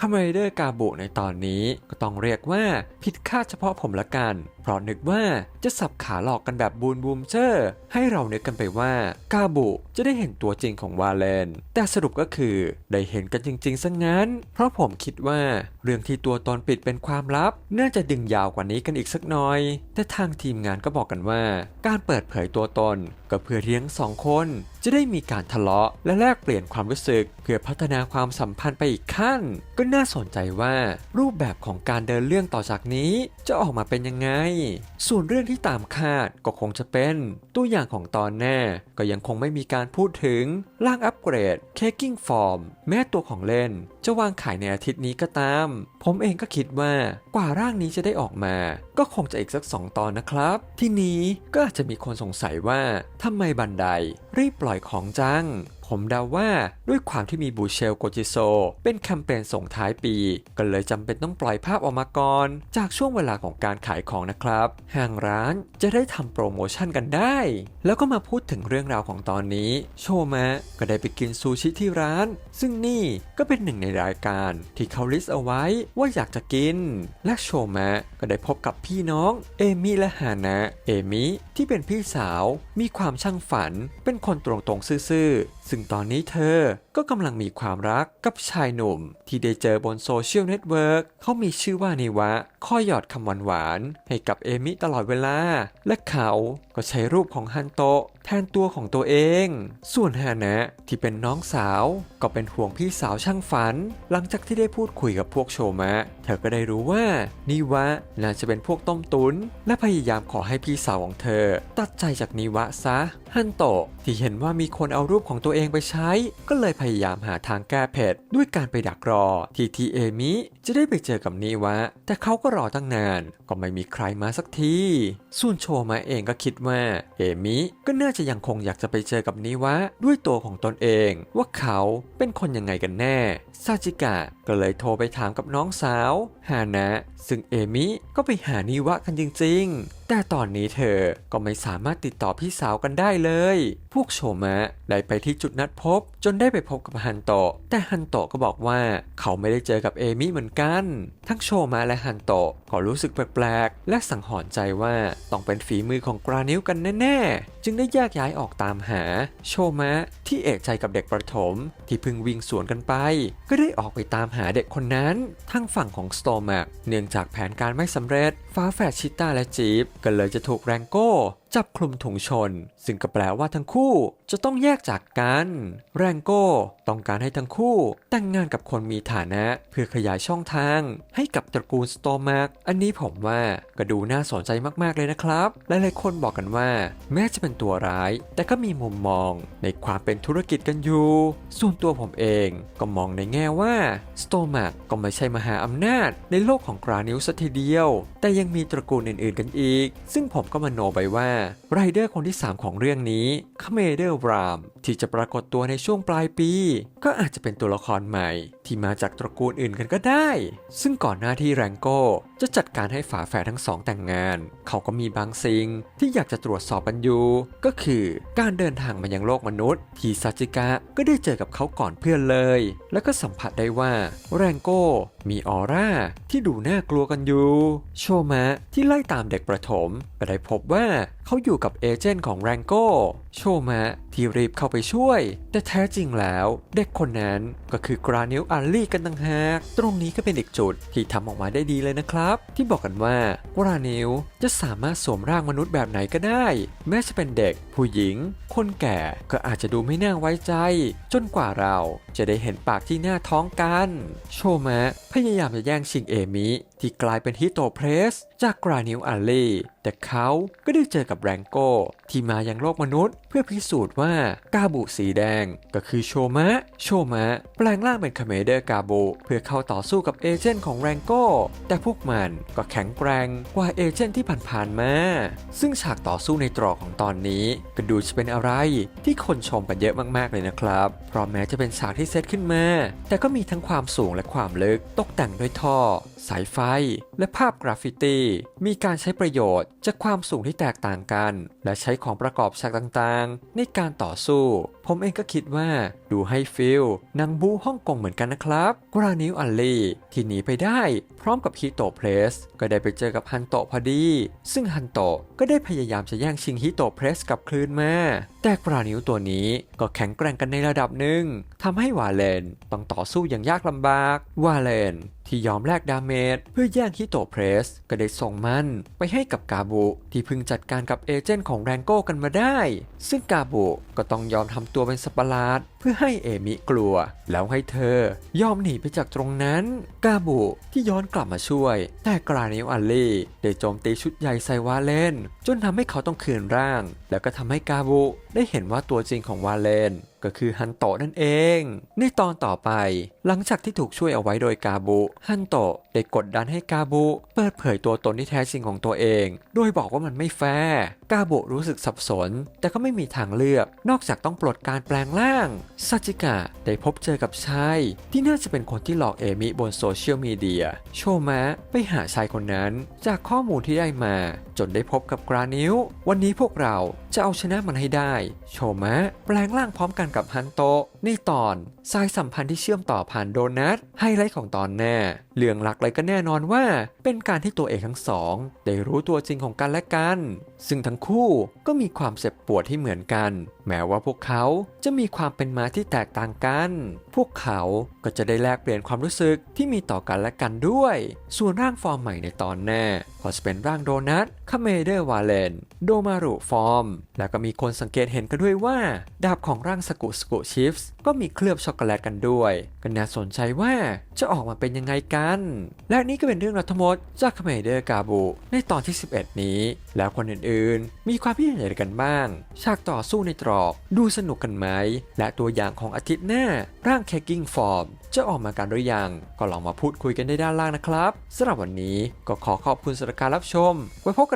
คาเมเดอร์กาบุในตอนนี้ก็ต้องเรียกว่าผิดคาดเฉพาะผมละกัน เพราะนึกว่าจะสับขาหลอกกันแบบบูนบูมเจอร์ ให้เรานึกกันไปว่ากาบุจะได้เห็นตัวจริงของวาเลน แต่สรุปก็คือได้เห็นกันจริงๆซะงั้น เพราะผมคิดว่าเรื่องที่ตัวตนปิดเป็นความลับ น่าจะดึงยาวกว่านี้กันอีกสักหน่อย แต่ทางทีมงานก็บอกกันว่า การเปิดเผยตัวตนก็เพื่อที่ทั้งสองคน จะได้มีการทะเลาะและแลกเปลี่ยนความรู้สึก เพื่อพัฒนาความสัมพันธ์ไปอีกขั้น ก็น่าสนใจว่ารูปแบบของการเดินเรื่องต่อจากนี้ จะออกมาเป็นยังไง ส่วนเรื่องที่ตามคาดก็คงจะเป็นตัวอย่างของตอนหน้าก็ยังคงไม่มีการพูดถึงร่างอัปเกรด Caking Form แม้ตัวของเล่น จะวางขายในอาทิตย์นี้ก็ตาม ผมเองก็คิดว่ากว่าร่างนี้จะได้ออกมา ก็คงจะอีกสักสองตอนนะครับ ที่นี้ก็อาจจะมีคนสงสัยว่าทำไมบันไดรีบปล่อยของจัง ผมเดาว่าด้วยความที่มีบูเชลโกจิโซ เป็นแคมเปญส่งท้ายปี ก็เลยจำเป็นต้องปล่อยภาพออกมาก่อน จากช่วงเวลาของการขายของนะครับ ห้างร้านจะได้ทำโปรโมชั่นกันได้ แล้วก็มาพูดถึงเรื่องราวของตอนนี้ โชมะก็ได้ไปกินซูชิที่ร้าน ซึ่งนี่ก็เป็นหนึ่งในรายการที่เขาลิสต์เอาไว้ว่าอยากจะกิน และโชมะก็ได้พบกับพี่น้องเอมิและฮานะเอมิที่เป็นพี่สาว มีความช่างฝัน เป็นคนตรงๆซื่อๆซึ่งตอนนี้เธอก็กำลังมีความรักกับชายหนุ่ม ที่ได้เจอบนโซเชียลเน็ตเวิร์กเขามีชื่อว่านิวะคอยหยอดคำหวานๆให้กับเอมิตลอดเวลา และเขาก็ใช้รูปของฮันโตะแทนตัวของตัวเอง ส่วนฮานะที่เป็นน้องสาว ก็เป็นห่วงพี่สาวช่างฝัน หลังจากที่ได้พูดคุยกับพวกโชมะ เธอก็ได้รู้ว่านิวะน่าจะเป็นพวกต้มตุน และพยายามขอให้พี่สาวของเธอ ตัดใจจากนิวะซะ ฮันโตะที่เห็นว่ามีคนเอารูปของตัวเองไปใช้ ก็เลยพยายามหาทางแก้เผ็ดด้วยการไปดักรอ ที่ทีเอมิจะได้ไปเจอกับนิวะ แต่เขาก็รอตั้งนาน ก็ไม่มีใครมาสักทีส่วนโชมาเองก็คิดว่า เอมิก็น่าจะยังคงอยากจะไปเจอกับนิวะ ด้วยตัวของตนเอง ว่าเขาเป็นคนยังไงกันแน่ซาจิกะก็เลยโทรไปถามกับน้องสาวฮานะ ซึ่งเอมิก็ไปหานิวะกันจริงๆแต่ตอนนี้เธอก็ไม่สามารถติดต่อพี่สาวกันได้เลย พวกโชมะได้ไปที่จุดนัดพบ จนได้ไปพบกับฮันโตะ แต่ฮันโตะก็บอกว่าเขาไม่ได้เจอกับเอมิเหมือนกัน ทั้งโชมะและฮันโตะก็รู้สึกแปลกๆ และสังหรณ์ใจว่าต้องเป็นฝีมือของกรานิวกันแน่ๆ จึงได้แยกย้ายออกตามหา โชมะที่เอกใจกับเด็กประถม ที่เพิ่งวิ่งสวนกันไป ก็ได้ออกไปตามหาเด็กคนนั้นทางฝั่งของสโตแมกเนื่องจากแผนการไม่สำเร็จ ฟ้าแฝดชิต้าและจีบก็เลยจะถูกแรงโก้ จับคลุมถุงชน ซึ่งก็แปลว่าทั้งคู่จะต้องแยกจากกัน แรงโก้ต้องการให้ทั้งคู่ แต่งงานกับคนมีฐานะ เพื่อขยายช่องทาง ให้กับตระกูลสโตมากอันนี้ผมว่าก็ดูน่าสนใจมากๆเลยนะครับหลายๆคนบอกกันว่า แม้จะเป็นตัวร้าย แต่ก็มีมุมมองในความเป็นธุรกิจกันอยู่ ส่วนตัวผมเองก็มองในแง่ว่าสโตมากก็ไม่ใช่มหาอำนาจ ในโลกของกรานิวสทีเดียว แต่ยังมีตระกูลอื่นๆกันอีก ซึ่งผมก็มโนไปว่าไรเดอร์คนที่ 3 ของเรื่องนี้คาเมเดอร์บรามที่จะปรากฏตัวในช่วงปลายปี ก็อาจจะเป็นตัวละครใหม่ ที่มาจากตระกูลอื่นกันก็ได้ ซึ่งก่อนหน้าที่แรงโก้จะจัดการให้ฝาแฝดทั้งสองแต่งงาน เขาก็มีบางสิ่งที่อยากจะตรวจสอบกันอยู่ ก็คือการเดินทางมายังโลกมนุษย์ ที่ซาจิกะก็ได้เจอกับเขาก่อนเพื่อนเลย แล้วก็สัมผัสได้ว่าแรงโก้มีออร่าที่ดูน่ากลัวกันอยู่ โชมะที่ไล่ตามเด็กประถมก็ได้พบว่า เขาอยู่กับเอเจนต์ของแรงโก้โชมะที่รีบเข้าไปช่วย แต่แท้จริงแล้วเด็กคนนั้นก็คือกรานิวอัลลี่กันต่างหากตรงนี้ก็เป็นอีกจุดที่ทำออกมาได้ดีเลยนะครับ ที่บอกกันว่ากรานิวจะสามารถสวมร่างมนุษย์แบบไหนก็ได้ แม้จะเป็นเด็ก ผู้หญิง คนแก่ก็อาจจะดูไม่น่าไว้ใจ จนกว่าเราจะได้เห็นปากที่หน้าท้องกัน โชมะพยายามจะแย่งชิงเอมิที่กลายเป็นฮิโตเพรส จากกรานิวอัลลี่แต่เขาก็ได้เจอกับแรงโก้ ที่มายังโลกมนุษย์ เพื่อพิสูจน์ว่ากาบุสีแดง ก็คือโชมะ โชมะ แปลงร่างเป็นคาเมเดอร์กาบุเพื่อเข้าต่อสู้กับเอเจนต์ของแรงโก้ แต่พวกมันก็แข็งแกร่งกว่าเอเจนต์ที่ผ่านๆมา ซึ่งฉากต่อสู้ในตรอกของตอนนี้ก็ดูจะเป็นอะไรที่คนชมกันเยอะมากๆเลยนะครับ เพราะแม้จะเป็นฉากที่เซตขึ้นมา แต่ก็มีทั้งความสูงและความลึกตกแต่งด้วยท่อ สายไฟและภาพกราฟฟิตี้มีการใช้ประโยชน์จากความสูงที่แตกต่างกัน และใช้ของประกอบฉากต่างๆ ในการต่อสู้ ผมเองก็คิดว่าดูให้ฟิลนังบูฮ่องกงเหมือนกันนะครับ กรานิวอัลลี่ที่หนีไปได้ พร้อมกับฮิโตเพรสก็ได้ไปเจอกับฮันโตพอดี ซึ่งฮันโตก็ได้พยายามจะแย่งชิงฮิโตเพรสกับคลื่นมาแต่กรานิวตัวนี้ก็แข็งแกร่งกันในระดับหนึ่งทำให้วาเลนต้องต่อสู้อย่างยากลำบาก วาเลนที่ยอมแลกดาเมจเพื่อแย่งฮิโตเพรส ก็ได้ส่งมันไปให้กับกาบุที่เพิ่งจัดการกับเอเจนต์ของของแรงโก้กันมาได้ ซึ่งกาโบก็ต้องยอมทำตัวเป็นสัตว์ประหลาด พื่อให้เอมิกลัว แล้วให้เธอยอมหนีไปจากตรงนั้น กาบุที่ย้อนกลับมาช่วย แต่กราเนิวอัลลี่ได้โจมตีชุดใหญ่ใส่วาเลน จนทำให้เขาต้องคืนร่าง แล้วก็ทำให้กาบุได้เห็นว่าตัวจริงของวาเลนก็คือฮันโตะนั่นเอง ในตอนต่อไป หลังจากที่ถูกช่วยเอาไว้โดยกาบุฮันโตะได้กดดันให้กาบุเปิดเผยตัวตนที่แท้จริงของตัวเอง โดยบอกว่ามันไม่แฟร์กาบุรู้สึกสับสน แต่ก็ไม่มีทางเลือก นอกจากต้องปลดการแปลงร่างซาจิกะได้พบเจอกับชายที่น่าจะเป็นคนที่หลอกเอมิบนโซเชียลมีเดีย โชมะไปหาชายคนนั้น จากข้อมูลที่ได้มา จนได้พบกับกรานิววันนี้พวกเราจะเอาชนะมันให้ได้ โชมะ แปลงร่างพร้อมกันกับฮันโตในตอนสายสัมพันธ์ที่เชื่อมต่อผ่านโดนัทไฮไลท์ของตอนแน่เรื่องหลักเลยก็แน่นอนว่า เป็นการที่ตัวเอกทั้งสอง ได้รู้ตัวจริงของกันและกัน ซึ่งทั้งคู่ก็มีความเจ็บปวดที่เหมือนกัน แม้ว่าพวกเขาจะมีความเป็นมาที่แตกต่างกัน พวกเขาก็จะได้แลกเปลี่ยนความรู้สึกที่มีต่อกันและกันด้วย ส่วนร่างฟอร์มใหม่ในตอนแน่ก็จะเป็นร่างโดนัทคาเมเดอร์วาเลน โดมารุฟอร์ม แล้วก็มีคนสังเกตเห็นกันด้วยว่า ดาบของร่างสกุสกุชิฟส์ก็มีเคลือบช็อกโกแลตกันด้วย ก็น่าสนใจว่าจะออกมาเป็นยังไงกัน และนี่ก็เป็นเรื่องราวทั้งหมดจากคาเมเดอร์กาบูในตอนที่ 11 นี้ แล้วคนอื่นๆ มีความคิดเห็นอะไรกันบ้าง ฉากต่อสู้ในตรอกดูสนุกกันไหม และตัวอย่างของอาทิตย์หน้า ร่างแคกกิ้งฟอร์มจะออกมากันหรือยัง ก็ลองมาพูดคุยกันได้ด้านล่างนะครับสำหรับวันนี้ก็ขอขอบคุณสำหรับการรับชม ไว้พบกัน